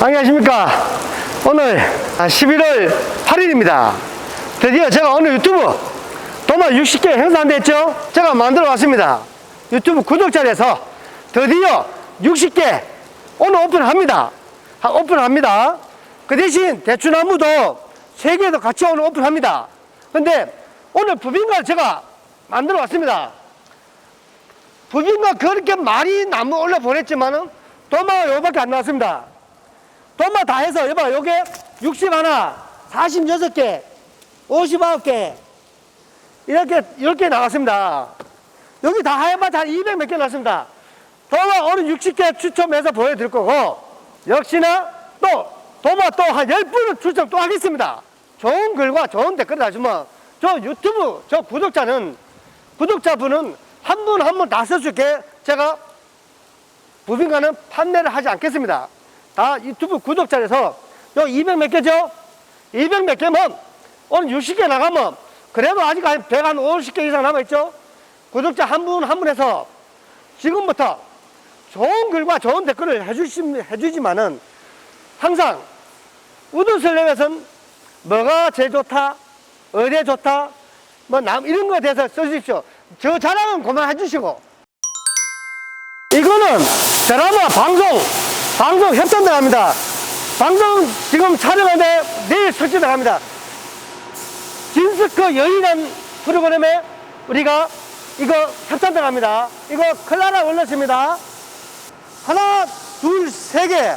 안녕하십니까. 오늘 11월 8일입니다. 드디어 제가 오늘 유튜브 도마 60개 행사한댔죠? 제가 만들어 왔습니다. 유튜브 구독자에서 드디어 60개 오늘 오픈합니다. 하- 오픈합니다. 그 대신 대추나무도 3개도 같이 오늘 오픈합니다. 근데 오늘 부빈가를 제가 만들어 왔습니다. 부빈가 그렇게 많이 나무 올려 보냈지만은 도마가 요밖에 안 나왔습니다. 도마 다 해서 여봐 요게 60 하나, 46개, 59개 이렇게 이렇게 나왔습니다. 여기 다 해봤자 한200 몇 개 나왔습니다. 도마 오늘 60개 추첨해서 보여드릴 거고 역시나 또 도마 또 한 10분을 추첨 또 하겠습니다. 좋은 글과 좋은 댓글 다시면 저 유튜브 저 구독자는 구독자분은 한 분 한 분 다 쓸 수 있게 제가 부빈가는 판매를 하지 않겠습니다. 다 유튜브 구독자에서 요 200 몇 개죠? 200 몇 개면 오늘 60개 나가면 그래도 아직 한 100, 한 50개 이상 남아있죠? 구독자 한 분 한 분에서 지금부터 좋은 글과 좋은 댓글을 해주시, 해주지만은 항상 우드슬랩에서는 뭐가 제일 좋다, 어디에 좋다, 뭐 남, 이런 거에 대해서 써주십시오. 저 자랑은 그만해 주시고. 이거는 드라마 방송, 방송 협찬 들어갑니다. 방송 지금 촬영하는데 내일 설치 들어갑니다. 진스크 여인한 프로그램에 우리가 이거 협찬 들어갑니다. 이거 클라라 올렸습니다. 하나, 둘, 세 개.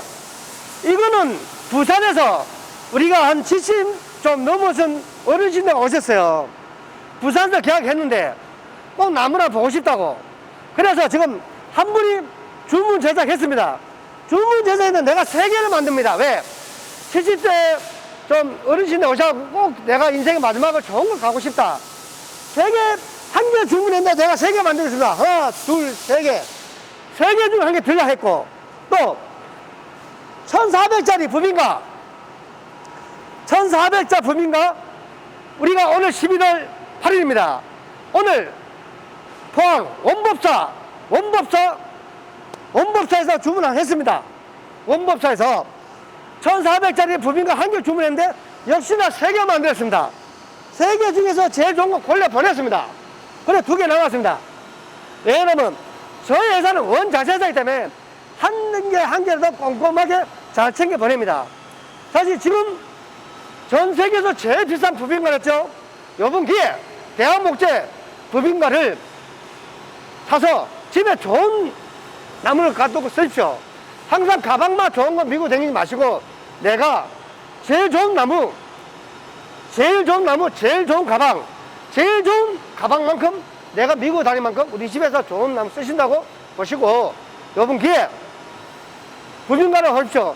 이거는 부산에서 우리가 한 70 좀 넘어선 어르신들 오셨어요. 부산에서 계약했는데 꼭 나무나 보고 싶다고. 그래서 지금 한 분이 주문 제작했습니다. 주문 제작했는데 내가 세 개를 만듭니다. 왜? 70대 좀 어르신들 오셔서 꼭 내가 인생의 마지막을 좋은 걸 가고 싶다. 세 개, 한 개 주문했는데 내가 세 개 만들겠습니다. 하나, 둘, 세 개. 세 개 중에 한개 들려 했고, 또, 1400짜리 부빈가, 1400자 부빈가, 우리가 오늘 11월 8일입니다. 오늘 포항 원법사, 원법사, 원법사에서 주문을 했습니다. 원법사에서 1400짜리 부빈가 한 개 주문했는데 역시나 세 개 만들었습니다. 세 개 중에서 제일 좋은 거 골라 보냈습니다. 그래 두 개 나왔습니다. 왜냐면 저희 회사는 원자재사이기 때문에 한 개 한 개라도 꼼꼼하게 잘 챙겨 보냅니다. 사실 지금 전 세계에서 제일 비싼 부빈가였죠. 요번 기회에 대한목재 부빈가를 사서 집에 좋은 나무를 갖두고 쓰십시오. 항상 가방만 좋은 거 미고 다니지 마시고 내가 제일 좋은 나무, 제일 좋은 나무, 제일 좋은 가방, 제일 좋은 가방만큼 내가 미고 다닐 만큼 우리 집에서 좋은 나무 쓰신다고 보시고 요번 기회에 부빈가를 하십시오.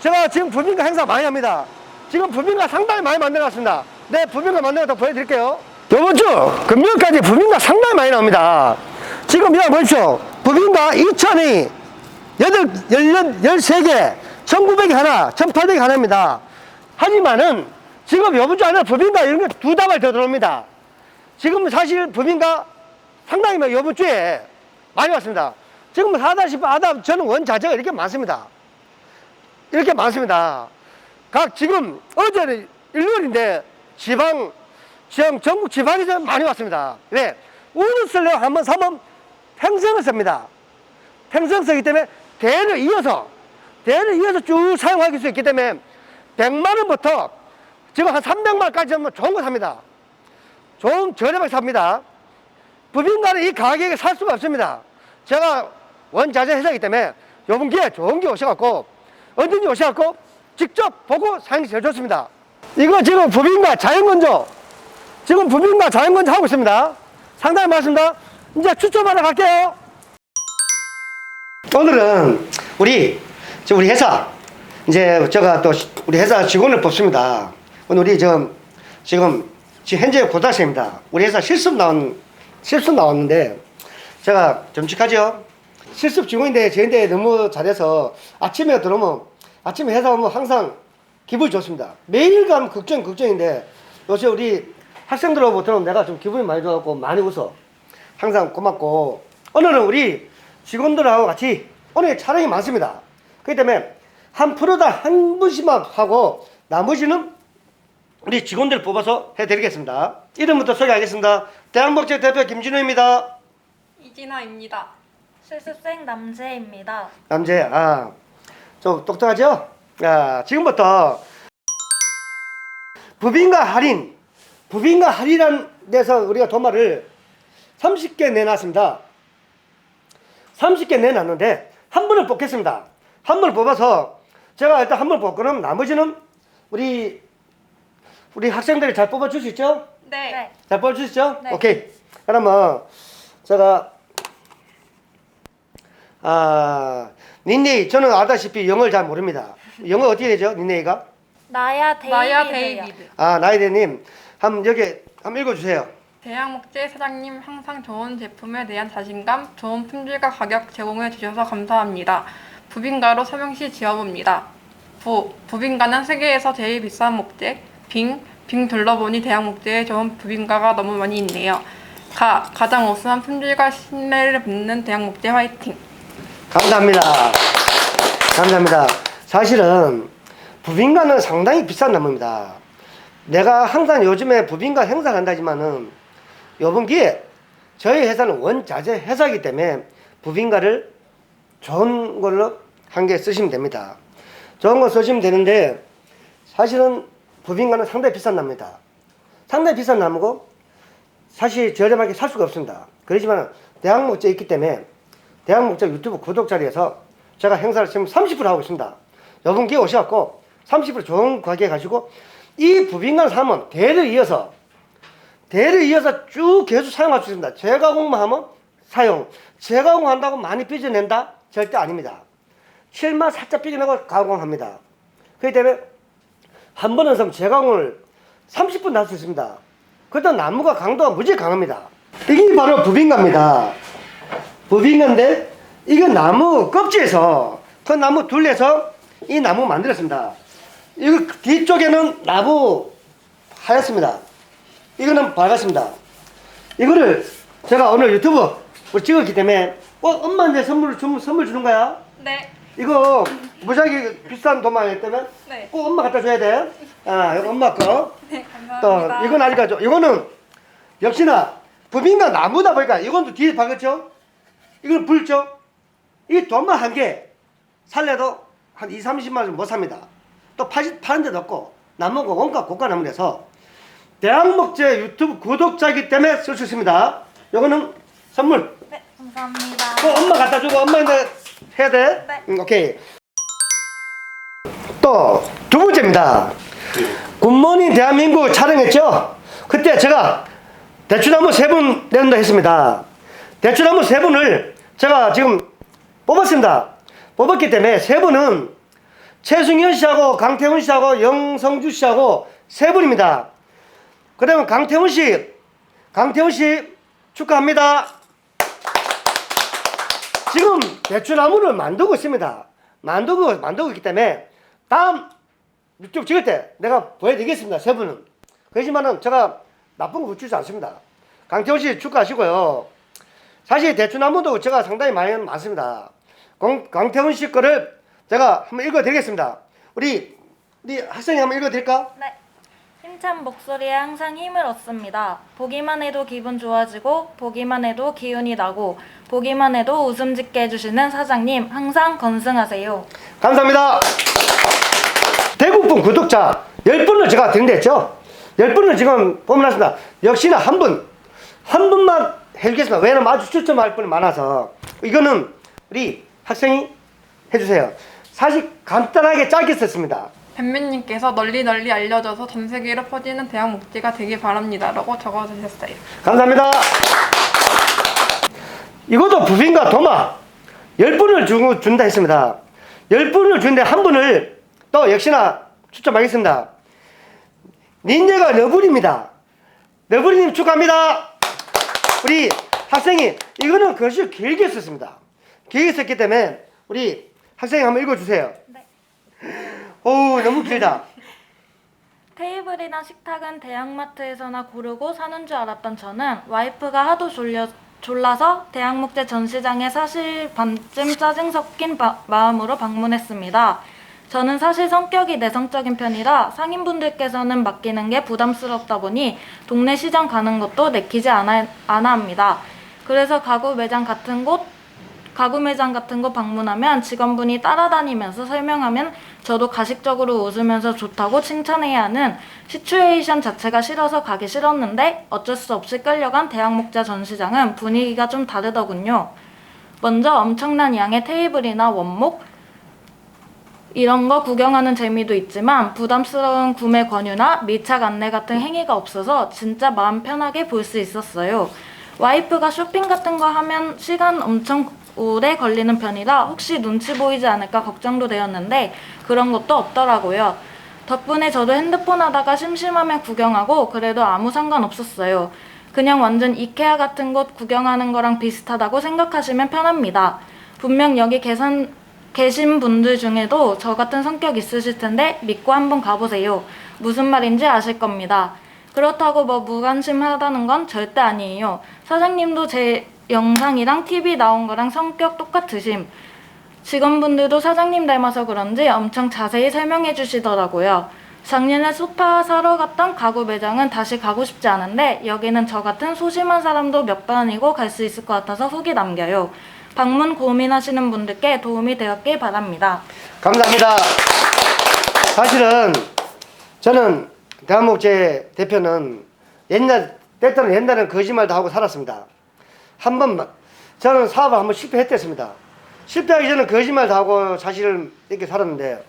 제가 지금 부빈가 행사 많이 합니다. 지금 부빈가 상당히 많이 만들어놨습니다. 네, 부빈가 만들어서 보여드릴게요. 요번 주 금요일까지 부빈가 상당히 많이 나옵니다. 지금 여기 보십시오. 부빈가 2,000이 8, 10, 13개, 1,900이 하나, 1,800이 하나입니다. 하지만은 지금 요번 주 안에 부빈가 이런 게 두 다발 더 들어옵니다. 지금 사실 부빈가 상당히 뭐 요번 주에 많이 왔습니다. 지금 하다시피 하다 저는 원자재가 이렇게 많습니다. 이렇게 많습니다. 각 지금 어제는 일요일인데 지방, 지방 전국 지방에서 많이 왔습니다. 왜? 우르슬레 한번 사면 평생을 씁니다. 평생 쓰기 때문에 대를 이어서 대를 이어서 쭉 사용할 수 있기 때문에 100만 원부터 지금 한 300만 원까지 하면 좋은 거 삽니다. 좋은 저렴하게 삽니다. 부빈가는 이 가격에 살 수가 없습니다. 제가 원자재 회사이기 때문에 요번 기회에 좋은 게 오셔갖고 언제든지 오셔갖고 직접 보고 사는 게 제일 좋습니다. 이거 지금 부빈가 자연건조 지금 부빈가 자연건조 하고 있습니다. 상당히 많습니다. 이제 추첨하러 갈게요. 오늘은 우리 지금 우리 회사 이제 제가 또 시- 우리 회사 직원을 뽑습니다. 오늘 우리 지금 지금 지금 현재 고등학생입니다. 우리 회사 실습 나온 실습 나왔는데 제가 점찍하죠. 실습 직원인데 저인데 너무 잘해서 아침에 들어오면 아침에 회사 오면 항상 기분이 좋습니다. 매일 가면 걱정 걱정인데 요새 우리 학생들하고 들어오면 내가 좀 기분이 많이 좋아갖고 많이 웃어. 항상 고맙고 오늘은 우리 직원들하고 같이 오늘 촬영이 많습니다. 그렇기 때문에 한 프로당 한 분씩만 하고 나머지는 우리 직원들 뽑아서 해드리겠습니다. 이름부터 소개하겠습니다. 대한목재 대표 김진우입니다. 이진아입니다. 실습생 남재입니다. 남재, 아, 좀 똑똑하죠? 아, 지금부터 부빈과 할인, 부빈과 할인한 데서 우리가 도마를 30개 내놨습니다. 30개 내놨는데 한 분을 뽑겠습니다. 한 분을 뽑아서 제가 일단 한 분을 뽑고는 나머지는 우리 우리 학생들이 잘 뽑아줄 수 있죠? 네. 네. 잘 뽑아줄 수 있죠? 네. 오케이. 그러면 제가 아 닌네이 저는 알다시피 영어를 잘 모릅니다. 영어 어떻게 되죠? 닌네이가? 나야 데이비드요. 나야 데이비드. 아 나이데님 한번 여기 한번 읽어주세요. 대양목재 사장님 항상 좋은 제품에 대한 자신감, 좋은 품질과 가격 제공해 주셔서 감사합니다. 부빈가로 삼행시 지어봅니다. 부, 부빈가는 세계에서 제일 비싼 목재. 빙, 빙 둘러보니 대양목재에 좋은 부빈가가 너무 많이 있네요. 가, 가장 우수한 품질과 신뢰를 받는 대양목재 화이팅. 감사합니다. 감사합니다. 사실은 부빈가는 상당히 비싼 나무입니다. 내가 항상 요즘에 부빈가 행사를 한다지만은 요번 기회에 저희 회사는 원자재 회사이기 때문에 부빈가를 좋은 걸로 한 개 쓰시면 됩니다. 좋은 거 쓰시면 되는데 사실은 부빈가는 상당히 비싼 나무입니다. 상당히 비싼 나무고 사실 저렴하게 살 수가 없습니다. 그렇지만 대학목재 있기 때문에 대학목재 유튜브 구독 자리에서 제가 행사를 지금 30% 하고 있습니다. 여분 기회 오셔갖고 30% 좋은 가게 가시고 이 부빈관을 사면 대를 이어서 대를 이어서 쭉 계속 사용할 수 있습니다. 재가공만 하면 사용. 재가공한다고 많이 삐져낸다? 절대 아닙니다. 실만 살짝 삐져내고 가공합니다. 그렇기 때문에 한 번은 좀 재가공을 30분 할수 있습니다. 그때 나무가 강도가 무지 강합니다. 이게 바로 부빈가입니다. 부빈가인데 이거 나무 껍질에서 그 나무 둘레서 이 나무 만들었습니다. 이거 뒤쪽에는 나무 하였습니다. 이거는 밝았습니다. 이거를 제가 오늘 유튜브 뭐 찍었기 때문에 어 엄마한테 선물 주, 선물 주는 거야? 네. 이거 무지하게 비싼 도마이기 때문에 네. 꼭 엄마 갖다 줘야 돼. 아 이거 엄마 거. 네, 또 감사합니다. 이건 아직 가죠. 이거는 역시나 부빈과 나무다 보니까 이건 또 뒤에 박았죠. 이건 불죠. 이 돈만 한 개 살래도 한 2, 30만 원 못 삽니다. 또 파시, 파는 데도 없고 나무가 원가 고가 나무라서 대학목재 유튜브 구독자이기 때문에 쓸 수 있습니다. 요거는 선물. 네, 감사합니다. 꼭 엄마 갖다 주고 엄마한테 해야 돼. 네. 음, 오케이. 또 두 번째입니다. 굿모닝 대한민국 촬영했죠? 그때 제가 대추나무 세 분 낸다 했습니다. 대추나무 세 분을 제가 지금 뽑았습니다. 뽑았기 때문에 세 분은 최승현 씨하고 강태훈 씨하고 영성주 씨하고 세 분입니다. 그다음에 강태훈 씨, 강태훈 씨 축하합니다. 지금 대추나무를 만들고 있습니다. 만들고 만들고 있기 때문에 다음 유튜브 찍을 때 내가 보여드리겠습니다. 세 분은. 그렇지만은 제가 나쁜 거 붙이지 않습니다. 강태훈 씨 축하하시고요. 사실 대추나무도 제가 상당히 많이 많습니다. 강, 강태훈 씨 거를 제가 한번 읽어드리겠습니다. 우리 우리 학생이 한번 읽어드릴까? 네. 힘찬 목소리에 항상 힘을 얻습니다. 보기만 해도 기분 좋아지고 보기만 해도 기운이 나고 보기만 해도 웃음 짓게 해주시는 사장님 항상 건승하세요. 감사합니다. 대국분 구독자 10분을 제가 드린다 했죠? 10분을 지금 뽑아놨습니다. 역시나 한 분, 한 분만 해주겠습니다. 왜냐면 아주 추첨할 분이 많아서. 이거는 우리 학생이 해주세요. 사실 간단하게 짧게 썼습니다. 뱀민님께서 널리 널리 알려져서 전 세계로 퍼지는 대학 목재가 되길 바랍니다 라고 적어주셨어요. 감사합니다. 이것도 부빈과 도마 10분을 주, 준다 했습니다. 10분을 주는데 한 분을 또 역시나 추첨하겠습니다. 닌자가 너블입니다. 너블이님 축하합니다. 우리 학생이 이거는 글씨 길게 썼습니다. 길게 썼기 때문에 우리 학생이 한번 읽어주세요. 네. 오 너무 길다. 테이블이나 식탁은 대형마트에서나 고르고 사는 줄 알았던 저는 와이프가 하도 졸려, 졸라서 대학목재 전시장에 사실 반쯤 짜증 섞인 바- 마음으로 방문했습니다. 저는 사실 성격이 내성적인 편이라 상인분들께서는 맡기는 게 부담스럽다 보니 동네 시장 가는 것도 내키지 않아, 않아 합니다. 그래서 가구 매장 같은 곳 가구 매장 같은 곳 방문하면 직원분이 따라다니면서 설명하면 저도 가식적으로 웃으면서 좋다고 칭찬해야 하는 시츄에이션 자체가 싫어서 가기 싫었는데 어쩔 수 없이 끌려간 대학목자 전시장은 분위기가 좀 다르더군요. 먼저 엄청난 양의 테이블이나 원목 이런 거 구경하는 재미도 있지만 부담스러운 구매 권유나 밀착 안내 같은 행위가 없어서 진짜 마음 편하게 볼 수 있었어요. 와이프가 쇼핑 같은 거 하면 시간 엄청 오래 걸리는 편이라 혹시 눈치 보이지 않을까 걱정도 되었는데 그런 것도 없더라고요. 덕분에 저도 핸드폰 하다가 심심하면 구경하고 그래도 아무 상관 없었어요. 그냥 완전 이케아 같은 곳 구경하는 거랑 비슷하다고 생각하시면 편합니다. 분명 여기 계산, 계신 분들 중에도 저 같은 성격 있으실 텐데 믿고 한번 가보세요. 무슨 말인지 아실 겁니다. 그렇다고 뭐 무관심하다는 건 절대 아니에요. 사장님도 제 영상이랑 TV 나온 거랑 성격 똑같으심. 직원분들도 사장님 닮아서 그런지 엄청 자세히 설명해 주시더라고요. 작년에 소파 사러 갔던 가구 매장은 다시 가고 싶지 않은데 여기는 저 같은 소심한 사람도 몇 번이고 갈 수 있을 것 같아서 후기 남겨요. 방문 고민하시는 분들께 도움이 되었길 바랍니다. 감사합니다. 사실은 저는 대한목재 대표는 옛날 때때는 옛날에는 거짓말도 하고 살았습니다. 한 번만 저는 사업을 한 번 실패했댔습니다. 실패하기 전에 거짓말도 하고 사실을 이렇게 살았는데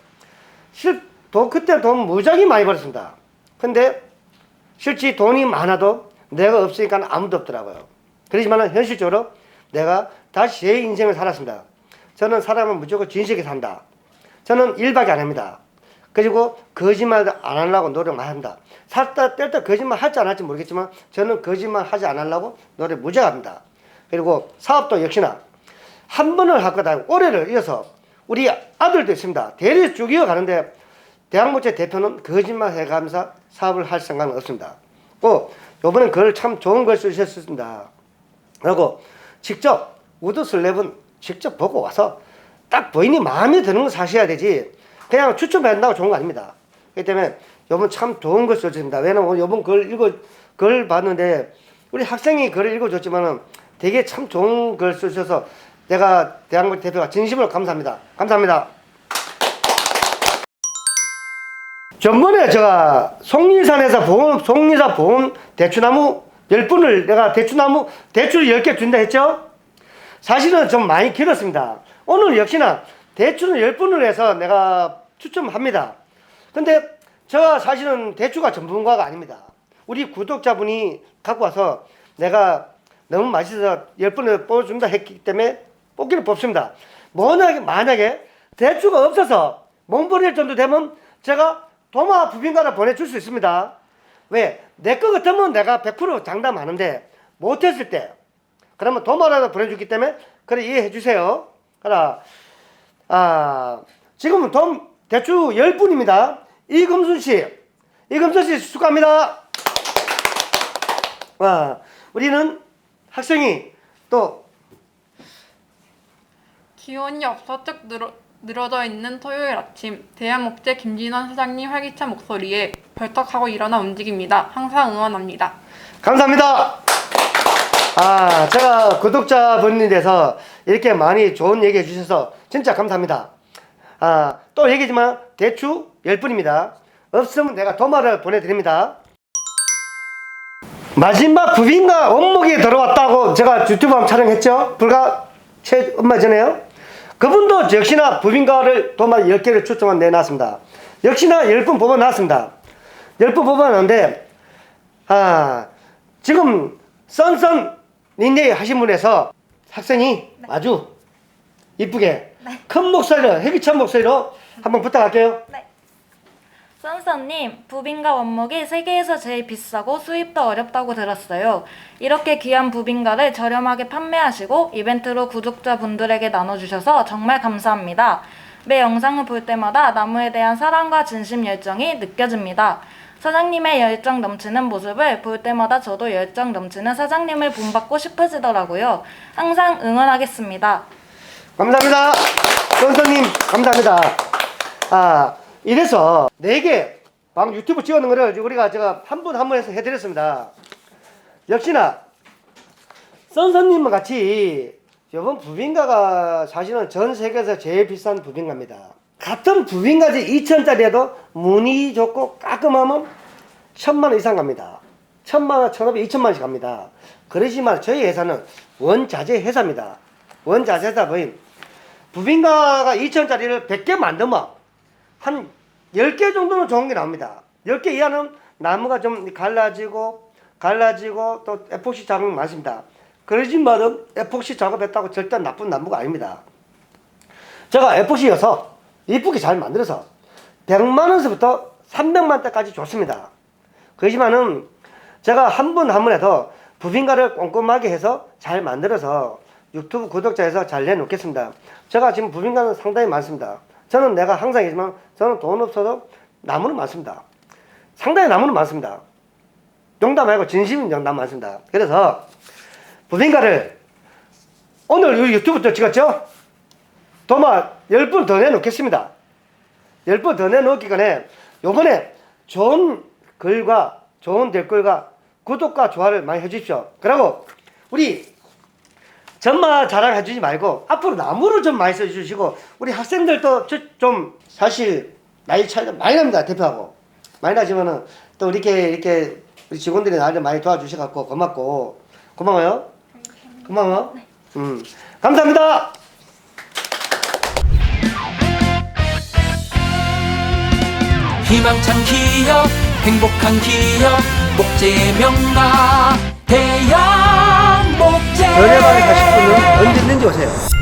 실, 돈, 그때 돈 무지하게 많이 벌었습니다. 근데 실제 돈이 많아도 내가 없으니까 아무도 없더라고요. 그렇지만 현실적으로 내가 다시 제 인생을 살았습니다. 저는 사람은 무조건 진실하게 산다. 저는 일밖에 안 합니다. 그리고 거짓말 안 하려고 노력 많이 한다. 살다 뗄때 거짓말 할지 안 할지 모르겠지만 저는 거짓말 하지 안 하려고 노력 무지하게 합니다. 그리고 사업도 역시나 한 번을 할 거다. 올해를 이어서 우리 아들도 있습니다. 대리 쭉 이어가는데 대학모체 대표는 거짓말 해가면서 사업을 할 생각은 없습니다. 또 요번엔 글 참 좋은 걸 쓰셨습니다. 그리고 직접 우드 슬랩은 직접 보고 와서 딱 본인이 마음에 드는 거 사셔야 되지 그냥 추천한다고 좋은 거 아닙니다. 그렇기 때문에 요번 참 좋은 걸 써주십니다. 왜냐면 요번 글 읽어 글 봤는데 우리 학생이 글을 읽어줬지만은 되게 참 좋은 글 쓰셔서 내가 대한민국 대표가 진심으로 감사합니다. 감사합니다. 전번에 제가 송리산에서 보험, 송리산 보험 대추나무 10분을 내가 대추나무 대추를 10개 준다 했죠? 사실은 좀 많이 길었습니다. 오늘 역시나 대추는 10분을 해서 내가 추첨합니다. 근데 제가 사실은 대추가 전문가가 아닙니다. 우리 구독자분이 갖고 와서 내가 너무 맛있어서 10분을 뽑아준다 했기 때문에 뽑기를 뽑습니다. 만약에, 만약에 대추가 없어서 몸버릴 정도 되면 제가 도마 부빈가를 보내줄 수 있습니다. 왜? 내 거 같으면 내가 100% 장담하는데 못했을 때 그러면 도마라도 보내주기 때문에 그래 이해해 주세요. 하나 아 지금은 돈 대추 10분입니다. 이금순 씨 이금순 씨 축하합니다. 와 우리는 학생이 또 기운이 없어 쭉 늘어, 늘어져 있는 토요일 아침 대한목재 김진원 사장님 활기찬 목소리에 벌떡하고 일어나 움직입니다. 항상 응원합니다. 감사합니다. 아, 제가 구독자분이 돼서 이렇게 많이 좋은 얘기 해주셔서 진짜 감사합니다. 아, 또 얘기지만 대추 10분입니다. 없으면 내가 도마를 보내드립니다. 마지막 부빈과 원목이 들어왔다고 제가 유튜브 한번 촬영했죠? 얼마 전에요? 그분도 역시나 부빈가를 도마 10개를 추첨한 내놨습니다. 역시나 10분 뽑아놨습니다. 10분 뽑아놨는데, 아, 지금 썬썬 닌네 하신 분에서 학생이 아주 이쁘게 큰 목소리로 해기찬 목소리로 한번 부탁할게요. 선선님, 부빈가 원목이 세계에서 제일 비싸고 수입도 어렵다고 들었어요. 이렇게 귀한 부빈가를 저렴하게 판매하시고 이벤트로 구독자분들에게 나눠주셔서 정말 감사합니다. 매 영상을 볼 때마다 나무에 대한 사랑과 진심 열정이 느껴집니다. 사장님의 열정 넘치는 모습을 볼 때마다 저도 열정 넘치는 사장님을 본받고 싶어지더라고요. 항상 응원하겠습니다. 감사합니다. 선생님 감사합니다. 아, 이래서 네 개 방 유튜브 찍어놓은 거를 우리가 제가 한 분 한 분 해서 해드렸습니다. 역시나 선선님과 같이 이번 부빙가가 사실은 전 세계에서 제일 비싼 부빙가입니다. 같은 부빙가지 2천짜리에도 무늬 좋고 깔끔하면 천만 원 이상 갑니다. 천만 원, 천오백, 이천만 원씩 갑니다. 그러지만 저희 회사는 원자재 회사입니다. 원자재 회사 보임. 부빙가가 2천짜리를 100개 만들면 한 10개 정도는 좋은 게 나옵니다. 10개 이하는 나무가 좀 갈라지고 갈라지고 또 에폭시 작업이 많습니다. 그러지만은 에폭시 작업했다고 절대 나쁜 나무가 아닙니다. 제가 에폭시여서 이쁘게 잘 만들어서 100만 원서부터 300만 대까지 좋습니다. 그렇지만은 제가 한분한 분에서 부빙가를 꼼꼼하게 해서 잘 만들어서 유튜브 구독자에서 잘 내놓겠습니다. 제가 지금 부빙가는 상당히 많습니다. 저는 내가 항상 얘기지만 저는 돈 없어도 나무는 많습니다. 상당히 나무는 많습니다. 농담 말고 진심인 농담 많습니다. 그래서 부빙가를 오늘 유튜브 또 찍었죠? 도마 10분 더 내놓겠습니다. 10분 더 내놓기 전에 요번에 좋은 글과 좋은 댓글과 구독과 좋아요를 많이 해주십시오. 그리고 우리 전마 자랑해 주지 말고 앞으로 나무를 좀 많이 써주시고 우리 학생들도 저- 좀 사실 나이 차이가 많이 납니다. 대표하고. 많이 나지만은 또 이렇게 이렇게 우리 직원들이 나를 많이 도와주셔갖고 고맙고 고마워요. 고마워. 음 감사합니다. 희망찬 기업 행복한 기업 목재명가 대양 연애만 가실 분은 언제든지 오세요.